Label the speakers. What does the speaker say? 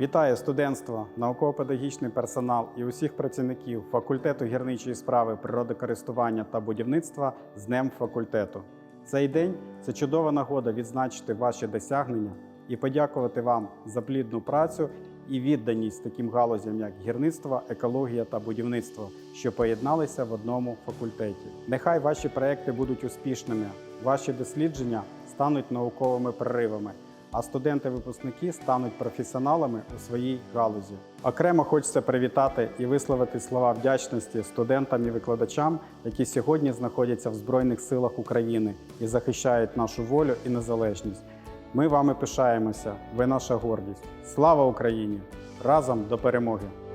Speaker 1: Вітаю студентство, науково-педагогічний персонал і усіх працівників факультету гірничої справи, природокористування та будівництва з Днем факультету. Цей день це чудова нагода відзначити ваші досягнення і подякувати вам за плідну працю і відданість таким галузям, як гірництво, екологія та будівництво, що поєдналися в одному факультеті. Нехай ваші проекти будуть успішними, ваші дослідження стануть науковими проривами а студенти-випускники стануть професіоналами у своїй галузі. Окремо хочеться привітати і висловити слова вдячності студентам і викладачам, які сьогодні знаходяться в Збройних силах України і захищають нашу волю і незалежність. Ми вами пишаємося. Ви наша гордість. Слава Україні! Разом до перемоги!